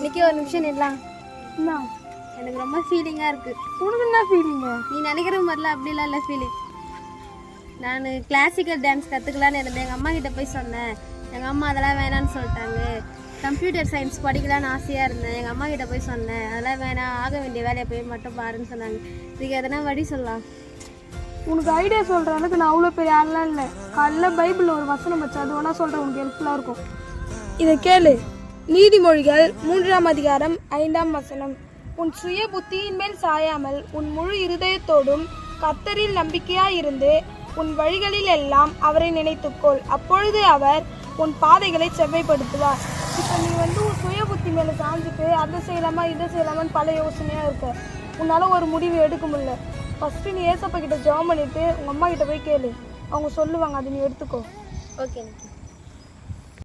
இன்னைக்கு ஒரு நிமிஷம் நில்லாம் எனக்கு ரொம்ப ஃபீலிங்காக இருக்குது உனக்கு என்ன ஃபீலிங்கு நீ நினைக்கிற மாதிரிலாம் அப்படிலாம் இல்லை ஃபீலிங் நான் கிளாசிக்கல் டான்ஸ் கற்றுக்கலான்னு இருந்தேன். எங்கள் அம்மா கிட்ட போய் சொன்னேன். எங்கள் அம்மா அதெல்லாம் வேணான்னு சொல்லிட்டாங்க. கம்ப்யூட்டர் சயின்ஸ் படிக்கலான்னு ஆசையாக இருந்தேன். எங்கள் அம்மா கிட்ட போய் சொன்னேன். அதெல்லாம் வேணாம். ஆக வேண்டிய வேலையை போய் மட்டும் பாருன்னு சொன்னாங்க. இதுக்கு எதனா வழி சொல்லலாம் உனக்கு ஐடியா சொல்கிற அளவுக்கு நான் அவ்வளோ பெரிய ஆள்லாம் இல்லை. காலைல பைபிளில் ஒரு வசனம் வச்சு அது வேணா சொல்கிறேன் உனக்கு ஹெல்ப்ஃபுல்லாக இருக்கும். இதை கேளு. நீதிமொழிகள் மூன்றாம் அதிகாரம் ஐந்தாம் வசனம். உன் சுய புத்தியின் மேல் சாயாமல் உன் முழு இருதயத்தோடும் கத்தரில் நம்பிக்கையாயிருந்து உன் வழிகளில் எல்லாம் அவரை நினைத்துக்கொள். அப்பொழுது அவர் உன் பாதைகளை செவ்வைப்படுத்துவார். இப்போ நீ வந்து உன் சுய புத்தி மேலே சாஞ்சிட்டு அதை செய்யலாமா இதை செய்யலாமான்னு பல யோசனையாக இருக்க. உன்னால் ஒரு முடிவு எடுக்க முடியல. ஃபஸ்ட்டு நீ ஏசப்பா கிட்ட ஜெபம் பண்ணிவிட்டு உங்கள் அம்மா கிட்ட போய் கேளு. அவங்க சொல்லுவாங்க அதை நீ எடுத்துக்கோ. ஓகே